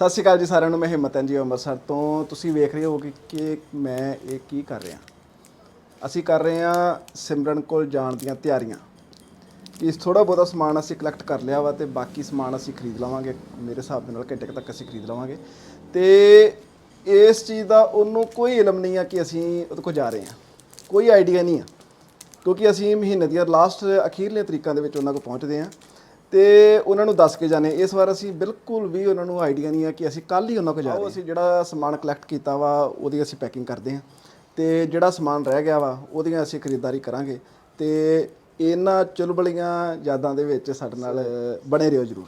ਸਤਿ ਸ਼੍ਰੀ ਅਕਾਲ ਜੀ ਸਾਰਿਆਂ ਨੂੰ, ਮੈਂ ਹਿੰਮਤ ਹਾਂ ਜੀ ਅੰਮ੍ਰਿਤਸਰ ਤੋਂ। ਤੁਸੀਂ ਵੇਖ ਰਹੇ ਹੋ ਕਿ ਕਿ ਮੈਂ ਇਹ ਕੀ ਕਰ ਰਿਹਾ। ਅਸੀਂ ਕਰ ਰਹੇ ਹਾਂ ਸਿਮਰਨ ਕੋਲ ਜਾਣ ਦੀਆਂ ਤਿਆਰੀਆਂ। ਇਸ ਥੋੜਾ ਬਹੁਤਾ ਸਮਾਨ ਅਸੀਂ ਕਲੈਕਟ ਕਰ ਲਿਆ ਵਾ ਤੇ ਬਾਕੀ ਸਮਾਨ ਅਸੀਂ ਖਰੀਦ ਲਵਾਂਗੇ। ਮੇਰੇ ਹਿਸਾਬ ਦੇ ਨਾਲ ਘੰਟੇ ਕੁ ਤੱਕ ਅਸੀਂ ਖਰੀਦ ਲਵਾਂਗੇ। ਤੇ ਇਸ ਚੀਜ਼ ਦਾ ਉਹਨੂੰ ਕੋਈ ਇਲਮ ਨਹੀਂ ਆ ਕਿ ਅਸੀਂ ਉਹਦੇ ਕੋਲ ਜਾ ਰਹੇ ਹਾਂ। ਕੋਈ ਆਈਡੀਆ ਨਹੀਂ ਆ। ਕਿਉਂਕਿ ਅਸੀਂ ਮਹੀਨੇ ਦੀਆਂ ਲਾਸਟ ਅਖੀਰਲੇ ਤਰੀਕਾਂ ਦੇ ਵਿੱਚ ਉਹਨਾਂ ਕੋਲ ਪਹੁੰਚਦੇ ਹਾਂ। ਤੇ ਉਹਨਾਂ ਨੂੰ ਦੱਸ ਕੇ ਜਾਣੇ। ਇਸ ਵਾਰ ਅਸੀਂ ਬਿਲਕੁਲ ਵੀ ਉਹਨਾਂ ਨੂੰ ਆਈਡੀਆ ਨਹੀਂ ਆ ਕਿ ਅਸੀਂ ਕੱਲ ਹੀ ਉਹਨਾਂ ਕੋਲ ਜਾ ਰਹੇ ਹਾਂ ਅਸੀਂ ਜਿਹੜਾ ਸਮਾਨ ਕਲੈਕਟ ਕੀਤਾ ਵਾ ਉਹਦੀ ਅਸੀਂ ਪੈਕਿੰਗ ਕਰਦੇ ਹਾਂ। ਤੇ ਜਿਹੜਾ ਸਮਾਨ ਰਹਿ ਗਿਆ ਵਾ ਉਹਦੀਆਂ ਅਸੀਂ ਖਰੀਦਦਾਰੀ ਕਰਾਂਗੇ। ਤੇ ਇਹਨਾਂ ਚੁਲਬਲੀਆਂ ਯਾਦਾਂ ਦੇ ਵਿੱਚ ਸਾਡੇ ਨਾਲ ਬਣੇ ਰਹੋ ਜਰੂਰ।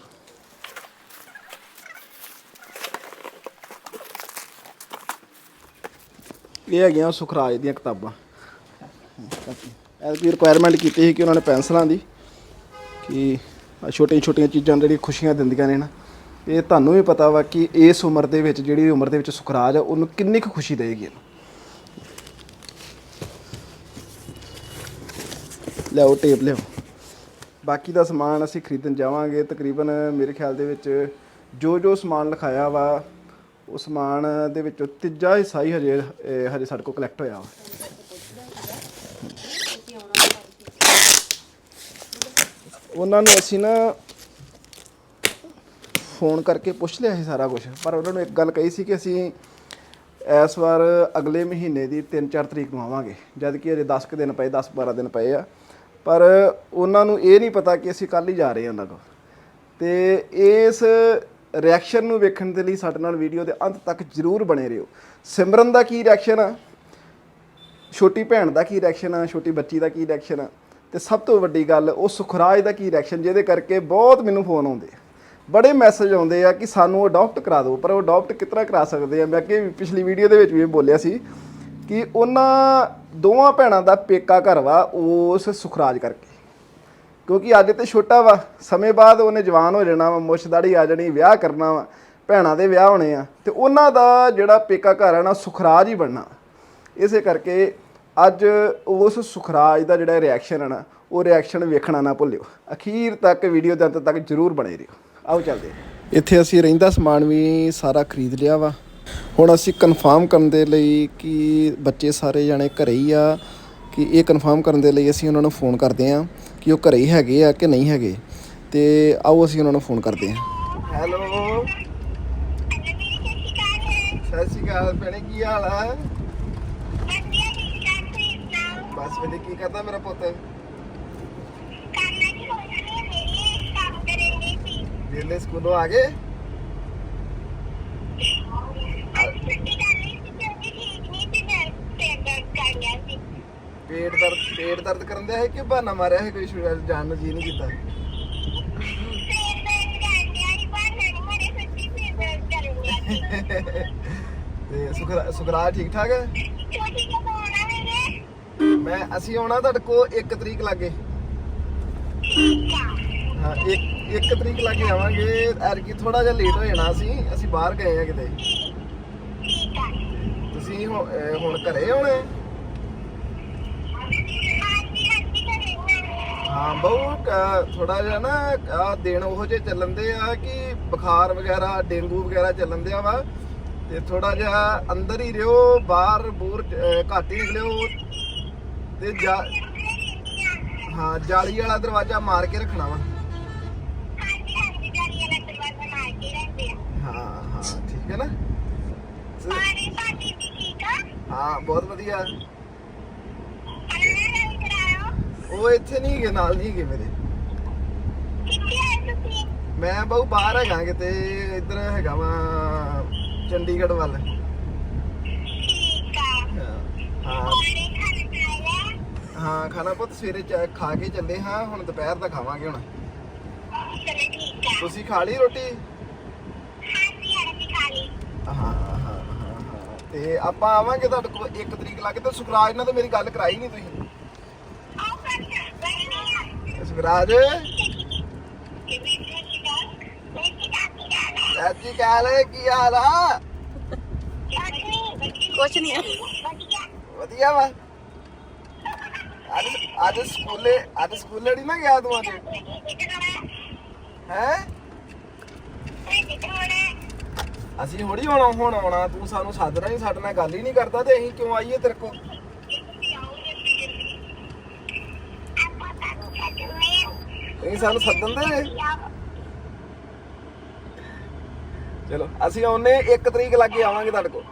ਇਹ ਹੈਗੀਆਂ ਸੁਖਰਾਜ ਦੀਆਂ ਕਿਤਾਬਾਂ। ਵੀ ਰਿਕੁਆਇਰਮੈਂਟ ਕੀਤੀ ਸੀ ਕਿ ਉਹਨਾਂ ਨੇ ਪੈਨਸਲਾਂ ਦੀ ਕਿ ਛੋਟੀਆਂ ਛੋਟੀਆਂ ਚੀਜ਼ਾਂ ਜਿਹੜੀਆਂ ਖੁਸ਼ੀਆਂ ਦਿੰਦੀਆਂ ਨੇ ਨਾ, ਇਹ ਤੁਹਾਨੂੰ ਵੀ ਪਤਾ ਵਾ ਕਿ ਇਸ ਉਮਰ ਦੇ ਵਿੱਚ, ਜਿਹੜੀ ਉਮਰ ਦੇ ਵਿੱਚ ਸੁਖਰਾਜ ਆ, ਉਹਨੂੰ ਕਿੰਨੀ ਕੁ ਖੁਸ਼ੀ ਦੇਗੀ ਇਹਨੂੰ। ਲਿਆਓ ਟੇਪ ਲਿਓ ਬਾਕੀ ਦਾ ਸਮਾਨ ਅਸੀਂ ਖਰੀਦਣ ਜਾਵਾਂਗੇ। ਤਕਰੀਬਨ ਮੇਰੇ ਖਿਆਲ ਦੇ ਵਿੱਚ ਜੋ ਜੋ ਸਮਾਨ ਲਿਖਾਇਆ ਵਾ, ਉਹ ਸਮਾਨ ਦੇ ਵਿੱਚੋਂ ਤੀਜਾ ਹਿੱਸਾ ਹੀ ਹਜੇ ਹਜੇ ਸਾਡੇ ਕੋਲ ਕਲੈਕਟ ਹੋਇਆ ਵਾ। ਉਹਨਾਂ ਨੂੰ ਅਸੀਂ ਨਾ ਫੋਨ ਕਰਕੇ ਪੁੱਛ ਲਿਆ ਸੀ ਸਾਰਾ ਕੁਝ ਪਰ ਉਹਨਾਂ ਨੂੰ ਇੱਕ ਗੱਲ ਕਹੀ ਸੀ ਕਿ ਅਸੀਂ ਇਸ ਵਾਰ ਅਗਲੇ ਮਹੀਨੇ ਦੀ 3-4 ਤਰੀਕ ਨੂੰ ਆਵਾਂਗੇ, ਜਦ ਕਿ ਅਜੇ 10 ਕੁ ਦਿਨ ਪਏ 10-12 ਦਿਨ ਪਏ ਆ। ਪਰ ਉਹਨਾਂ ਨੂੰ ਇਹ ਨਹੀਂ ਪਤਾ ਕਿ ਅਸੀਂ ਕੱਲ ਹੀ ਜਾ ਰਹੇ ਹਾਂ ਉਹਨਾਂ ਕੋਲ। ਤੇ ਇਸ ਰਿਐਕਸ਼ਨ ਨੂੰ ਵੇਖਣ ਦੇ ਲਈ ਸਾਡੇ ਨਾਲ ਵੀਡੀਓ ਦੇ ਅੰਤ ਤੱਕ ਜਰੂਰ ਬਣੇ ਰਹੋ। ਸਿਮਰਨ ਦਾ ਕੀ ਰਿਐਕਸ਼ਨ ਆ? ਛੋਟੀ ਭੈਣ ਦਾ ਕੀ ਰਿਐਕਸ਼ਨ ਆ? ਛੋਟੀ ਬੱਚੀ ਦਾ ਕੀ ਰਿਐਕਸ਼ਨ ਆ? ਤੇ ਸਭ ਤੋਂ ਵੱਡੀ ਗੱਲ, ਉਹ ਸੁਖਰਾਜ ਦਾ ਕੀ ਰਿਐਕਸ਼ਨ ਜਿਹਦੇ ਕਰਕੇ ਬਹੁਤ ਮੈਨੂੰ ਫੋਨ ਆਉਂਦੇ ਆ। ਬੜੇ ਮੈਸੇਜ ਆਉਂਦੇ ਆ ਕਿ ਸਾਨੂੰ ਅਡਾਪਟ ਕਰਾ ਦਿਓ, ਪਰ ਉਹ ਅਡਾਪਟ ਕਿਤਨਾ ਕਰਾ ਸਕਦੇ ਆ? ਮੈਂ ਅੱਗੇ ਪਿਛਲੀ ਵੀਡੀਓ ਦੇ ਵਿੱਚ ਵੀ ਬੋਲਿਆ ਸੀ ਕਿ ਉਹਨਾਂ ਦੋਵਾਂ ਭੈਣਾਂ ਦਾ ਪੇਕਾ ਘਰ ਵਾ ਉਸ ਸੁਖਰਾਜ ਕਰਕੇ। ਕਿਉਂਕਿ ਅੱਜ ਤੇ ਛੋਟਾ ਵਾ, ਸਮੇਂ ਬਾਅਦ ਉਹਨੇ ਜਵਾਨ ਹੋ ਜਾਣਾ ਵਾ, ਮੁੱਛ ਦਾੜੀ ਆ ਜਾਣੀ, ਵਿਆਹ ਕਰਨਾ ਵਾ, ਭੈਣਾਂ ਦੇ ਵਿਆਹ ਹੋਣੇ ਆ, ਤੇ ਉਹਨਾਂ ਦਾ ਜਿਹੜਾ ਪੇਕਾ ਘਰ ਆ ਨਾ, ਸੁਖਰਾਜ ਹੀ ਬਣਨਾ। ਇਸੇ ਕਰਕੇ ਅੱਜ ਉਸ ਸੁਖਰਾਜ ਦਾ ਜਿਹੜਾ ਰਿਐਕਸ਼ਨ ਹੈ ਨਾ ਉਹ ਰਿਐਕਸ਼ਨ ਵੇਖਣਾ ਨਾ ਭੁੱਲਿਓ। ਅਖੀਰ ਤੱਕ ਵੀਡੀਓ ਦੇ ਅੰਤ ਤੱਕ ਜਰੂਰ ਬਣੇ ਰਹੋ। ਆਓ ਚੱਲਦੇ ਹਾਂ। ਇੱਥੇ ਅਸੀਂ ਰਹਿੰਦਾ ਸਮਾਨ ਵੀ ਸਾਰਾ ਖਰੀਦ ਲਿਆ ਵਾ। ਹੁਣ ਅਸੀਂ ਕਨਫਰਮ ਕਰਨ ਦੇ ਲਈ ਕਿ ਬੱਚੇ ਸਾਰੇ ਜਾਣੇ ਘਰੇ ਹੀ ਆ ਕਿ ਇਹ ਕਨਫਰਮ ਕਰਨ ਦੇ ਲਈ ਅਸੀਂ ਉਹਨਾਂ ਨੂੰ ਫੋਨ ਕਰਦੇ ਹਾਂ ਕਿ ਉਹ ਘਰੇ ਹੀ ਹੈਗੇ ਆ ਕਿ ਨਹੀਂ ਹੈਗੇ। ਤੇ ਆਓ ਅਸੀਂ ਉਹਨਾਂ ਨੂੰ ਫੋਨ ਕਰਦੇ ਹਾਂ। ਹੈਲੋ ਸਤਿ ਸ਼੍ਰੀ ਅਕਾਲ ਭੈਣੇ ਕੀ ਹਾਲ ਆ? ਬਸ ਵੇਲੇ ਕੀ ਕਰਦਾ ਮੇਰਾ ਪੁੱਤ? ਵੇਲੇ ਸਕੂਲੋਂ ਆ ਗਏ? ਪੇਟ ਦਰਦ ਪੇਟ ਦਰਦ ਕਰਨ ਦਿਆ ਹੈ ਕਿ ਬਹਾਨਾ ਮਾਰਿਆ ਹੈ ਕੋਈ ਜਾਣ ਨੂੰ ਜੀ ਨਹੀਂ ਕੀਤਾ? ਤੇ ਸੁਖਰਾ ਸੁਖਰਾ ਠੀਕ ਠਾਕ ਹੈ? ਮੈਂ, ਅਸੀਂ ਆਉਣਾ ਤੁਹਾਡੇ ਕੋ 1 ਤਰੀਕ ਲਾਗੇ। ਹਾਂ 1 1 ਤਰੀਕ ਲਾਗੇ ਆਵਾਂਗੇ। ਐਰਕੀ ਥੋੜਾ ਜਿਹਾ ਲੇਟ ਹੋ ਜਾਣਾ ਅਸੀਂ। ਅਸੀਂ ਬਾਹਰ ਗਏ ਆ ਕਿਤੇ। ਤੁਸੀਂ ਹੁਣ ਘਰੇ ਹੋਣੇ? ਹਾਂ, ਬਹੁ ਥੋੜਾ ਜਿਹਾ ਨਾ, ਆ ਦਿਨ ਉਹੋ ਜਿਹੇ ਚੱਲਣ ਦੇ ਆ ਕਿ ਬੁਖਾਰ ਵਗੈਰਾ, ਡੇਂਗੂ ਵਗੈਰਾ ਚੱਲਣ ਦੇ ਆ ਵਾ। ਤੇ ਥੋੜਾ ਜਿਹਾ ਅੰਦਰ ਹੀ ਰਿਓ, ਬਾਹਰ ਬੂਰ ਘੱਟ ਹੀ ਨਿਕਲਿਓ। ਤੇ ਜਾ ਹਾਂ ਜਾਲੀ ਵਾਲਾ ਦਰਵਾਜ਼ਾ ਮਾਰ ਕੇ ਰੱਖਣਾ ਵਾ। ਹਾਂ ਹਾਂ ਠੀਕ ਹੈ ਨਾ? ਹਾਂ ਬਹੁਤ ਵਧੀਆ। ਉਹ ਇੱਥੇ ਨਹੀਂ ਗਏ ਨਾਲ ਨਹੀਂ ਗਏ ਮੇਰੇ। ਮੈਂ ਬਹੁ ਬਾਹਰ ਹੈਗਾ ਕਿਤੇ ਇੱਧਰ ਹੈਗਾ ਵਾ ਚੰਡੀਗੜ੍ਹ ਵੱਲ। ਹਾਂ। ਹਾਂ ਖਾਣਾ ਪੁੱਤ ਸਵੇਰੇ ਚ- ਖਾ ਕੇ ਚੱਲੇ ਹਾਂ ਹੁਣ ਦੁਪਹਿਰ ਦਾ ਖਾਵਾਂਗੇ ਹੁਣ। ਤੁਸੀਂ ਖਾ ਲਈ ਰੋਟੀ? ਹਾਂ ਹਾਂ ਹਾਂ ਹਾਂ। ਤੇ ਆਪਾਂ ਆਵਾਂਗੇ ਤੁਹਾਡੇ ਕੋਲ 1 ਤਰੀਕ ਲੱਗ ਤੇ ਸੁਖਰਾਜ ਨਾਲ ਤਾਂ ਮੇਰੀ ਗੱਲ ਕਰਾਈ ਨਹੀਂ ਤੁਸੀਂ। ਸੁਖਰਾਜ? ਸੱਚੀ ਕਾਲ ਕੀ ਹਾਲ ਆ? ਕੁਛ ਨਹੀਂ ਵਧੀਆ ਵਾ। ਹੈ? ਅਸੀਂ ਹੋੜੀ ਹੁਣ ਹੁਣ ਆਉਣਾ। ਤੂੰ ਸਾਨੂੰ ਸੱਦਣਾ ਹੀ ਸਾਡੇ ਨਾਲ ਗੱਲ ਹੀ ਨਹੀਂ ਕਰਦਾ ਤੇ ਅਸੀਂ ਕਿਉਂ ਆਈਏ ਤੇਰੇ ਕੋਲ? ਤੁਸੀਂ ਸਾਨੂੰ ਸੱਦਣ ਦੇ ਚਲੋ ਅਸੀਂ ਆਉਨੇ 1 ਤਰੀਕ ਲੱਗੇ ਆਵਾਂਗੇ ਤੁਹਾਡੇ ਕੋਲ।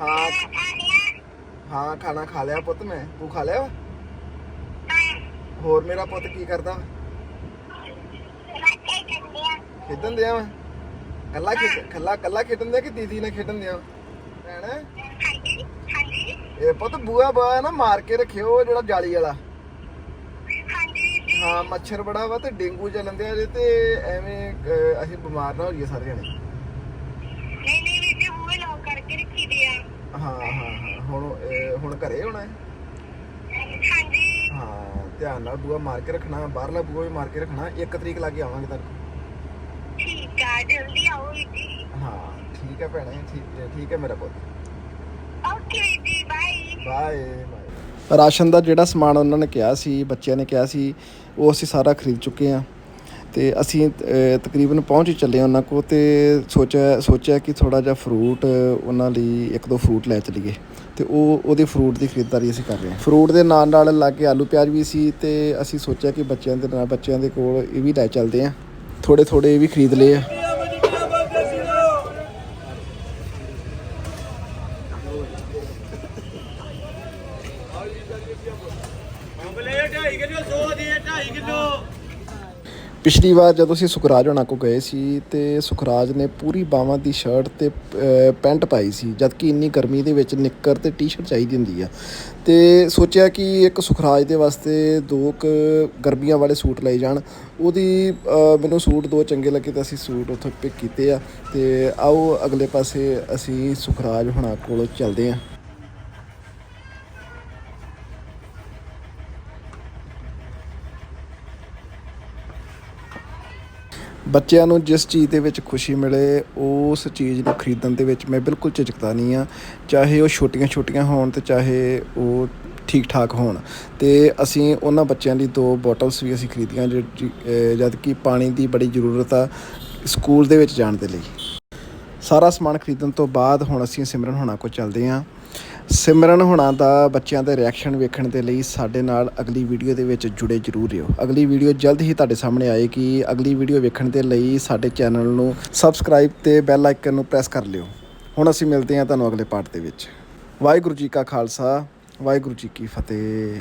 ਹਾਂ। ਹਾਂ ਖਾਣਾ ਖਾ ਲਿਆ ਪੁੱਤ ਮੈਂ। ਤੂੰ ਖਾ ਲਿਆ? ਹੋਰ ਮੇਰਾ ਪੁੱਤ ਕੀ ਕਰਦਾ? ਖੇਡਣ ਦਿਆ ਵਾ? ਕੱਲਾ ਕੱਲਾ ਕੱਲਾ ਖੇਡਣ ਦਿਆ ਕਿ ਦੀਦੀ ਨਾਲ ਖੇਡਣ ਦਿਆ? ਭੈਣ। ਇਹ ਪੁੱਤ ਬੂਆ ਬਾ ਨਾ ਮਾਰ ਕੇ ਰੱਖਿਓ ਜਿਹੜਾ ਜਾਲੀ ਵਾਲਾ। ਹਾਂ ਮੱਛਰ ਬੜਾ ਵਾ ਤੇ ਡੇਂਗੂ ਚੱਲਣ ਦਿਆ ਜੇ ਤੇ ਐਵੇਂ ਅਸੀਂ ਬਿਮਾਰ ਨਾ ਹੋਈਏ ਸਾਰੇ ਜਣੇ। ਹਾਂ ਹਾਂ ਹਾਂ। ਹੁਣ ਹੁਣ ਘਰੇ ਹੋਣਾ ਹੈ? ਹਾਂ ਧਿਆਨ ਨਾਲ ਬੂਆ ਮਾਰ ਕੇ ਰੱਖਣਾ ਬਾਹਰਲਾ ਬੂਆ ਵੀ ਮਾਰ ਕੇ ਰੱਖਣਾ 1 ਤਰੀਕ ਲੱਗੇ ਆਵਾਂਗੇ ਤੁਹਾਡੇ ਕੋਲ ਠੀਕ ਆ ਜਲਦੀ ਆਓ ਵੀਰ ਜੀ। ਹਾਂ ਠੀਕ ਹੈ ਭੈਣੇ ਠੀਕ ਠੀਕ ਹੈ ਮੇਰਾ ਪੁੱਤ। ਓਕੇ ਜੀ ਬਾਏ। ਬਾਏ ਰਾਸ਼ਨ ਦਾ ਜਿਹੜਾ ਸਮਾਨ ਉਹਨਾਂ ਨੇ ਕਿਹਾ ਸੀ ਬੱਚਿਆਂ ਨੇ ਕਿਹਾ ਸੀ ਉਹ ਅਸੀਂ ਸਾਰਾ ਖਰੀਦ ਚੁੱਕੇ ਹਾਂ। ਤੇ ਅਸੀਂ ਤਕਰੀਬਨ ਪਹੁੰਚ ਹੀ ਚੱਲੇ ਉਹਨਾਂ ਕੋ ਤੇ ਸੋਚਿਆ ਸੋਚਿਆ ਕਿ ਥੋੜਾ ਜਿਹਾ ਫਰੂਟ ਉਹਨਾਂ ਲਈ ਇੱਕ ਦੋ ਫਰੂਟ ਲੈ ਚਲੀਏ। ਤੇ ਉਹ ਉਹਦੇ ਫਰੂਟ ਦੀ ਖਰੀਦਦਾਰੀ ਅਸੀਂ ਕਰ ਰਹੇ ਹਾਂ। ਫਰੂਟ ਦੇ ਨਾਲ ਨਾਲ ਲਾਗੇ ਆਲੂ ਪਿਆਜ਼ ਵੀ ਸੀ ਤੇ ਅਸੀਂ ਸੋਚਿਆ ਕਿ ਬੱਚਿਆਂ ਦੇ ਨਾਲ ਬੱਚਿਆਂ ਦੇ ਕੋਲ ਇਹ ਵੀ ਲੈ ਚੱਲਦੇ ਹਾਂ। ਥੋੜੇ ਥੋੜੇ ਇਹ ਵੀ ਖਰੀਦ ਲਏ ਆ। ਪਿਛਲੀ ਵਾਰ ਜਦੋਂ ਅਸੀਂ ਸੁਖਰਾਜ ਹੋਣਾ ਕੋ ਗਏ ਸੀ ਤੇ ਸੁਖਰਾਜ ਨੇ ਪੂਰੀ ਬਾਹਾਂ ਦੀ ਸ਼ਰਟ ਤੇ ਪੈਂਟ ਪਾਈ ਸੀ, ਜਦਕਿ ਇੰਨੀ ਗਰਮੀ ਦੇ ਵਿੱਚ ਨਿੱਕਰ ਤੇ ਟੀ-ਸ਼ਰਟ ਚਾਹੀਦੀ ਹੁੰਦੀ ਆ। ਤੇ ਸੋਚਿਆ ਕਿ ਇੱਕ ਸੁਖਰਾਜ ਦੇ ਵਾਸਤੇ ਦੋ ਕੁ ਗਰਮੀਆਂ ਵਾਲੇ ਸੂਟ ਲਏ ਜਾਣ। ਉਹਦੀ ਮੈਨੂੰ ਸੂਟ ਦੋ ਚੰਗੇ ਲੱਗੇ ਤਾਂ ਅਸੀਂ ਸੂਟ ਉੱਥੋਂ ਪਿਕ ਕੀਤੇ ਆ। ਤੇ ਆਓ ਅਗਲੇ ਪਾਸੇ ਅਸੀਂ ਸੁਖਰਾਜ ਹੋਣਾ ਕੋਲ ਚੱਲਦੇ ਆ। ਬੱਚਿਆਂ ਨੂੰ ਜਿਸ ਚੀਜ਼ ਦੇ ਵਿੱਚ ਖੁਸ਼ੀ ਮਿਲੇ ਉਸ ਚੀਜ਼ ਨੂੰ ਖਰੀਦਣ ਦੇ ਵਿੱਚ ਮੈਂ ਬਿਲਕੁਲ ਝਿਜਕਦਾ ਨਹੀਂ ਆ ਚਾਹੇ ਉਹ ਛੋਟੀਆਂ-ਛੋਟੀਆਂ ਹੋਣ ਤੇ ਚਾਹੇ ਉਹ ਠੀਕ ਠਾਕ ਹੋਣ। ਤੇ ਅਸੀਂ ਉਹਨਾਂ ਬੱਚਿਆਂ ਲਈ ਦੋ ਬੋਟਲਸ ਵੀ ਅਸੀਂ ਖਰੀਦੀਆਂ ਜਿਹੜੀ, ਅਹ, ਜਦ ਕਿ ਪਾਣੀ ਦੀ ਬੜੀ ਜ਼ਰੂਰਤ ਆ ਸਕੂਲ ਦੇ ਵਿੱਚ ਜਾਣ ਦੇ ਲਈ। ਸਾਰਾ ਸਮਾਨ ਖਰੀਦਣ ਤੋਂ ਬਾਅਦ ਹੁਣ ਅਸੀਂ ਸਿਮਰਨ ਹੋਣਾ ਕੋ ਚੱਲਦੇ ਹਾਂ। ਸਿਮਰਨ ਹੋਣਾ ਦਾ ਬੱਚਿਆਂ ਦੇ ਰਿਐਕਸ਼ਨ ਵੇਖਣ ਦੇ ਲਈ ਸਾਡੇ ਨਾਲ ਅਗਲੀ ਵੀਡੀਓ ਦੇ ਵਿੱਚ ਜੁੜੇ ਜ਼ਰੂਰ ਰਹੋ। ਅਗਲੀ ਵੀਡੀਓ ਜਲਦ ਹੀ ਤੁਹਾਡੇ ਸਾਹਮਣੇ ਆਏਗੀ। ਅਗਲੀ ਵੀਡੀਓ ਵੇਖਣ ਦੇ ਲਈ ਸਾਡੇ ਚੈਨਲ ਨੂੰ ਸਬਸਕ੍ਰਾਈਬ ਤੇ ਬੈਲ ਆਈਕਨ ਨੂੰ ਪ੍ਰੈਸ ਕਰ ਲਿਓ। ਹੁਣ ਅਸੀਂ ਮਿਲਦੇ ਹਾਂ ਤੁਹਾਨੂੰ ਅਗਲੇ ਪਾਰਟ ਦੇ ਵਿੱਚ। ਵਾਹਿਗੁਰੂ ਜੀ ਕਾ ਖਾਲਸਾ, ਵਾਹਿਗੁਰੂ ਜੀ ਕੀ ਫਤਿਹ।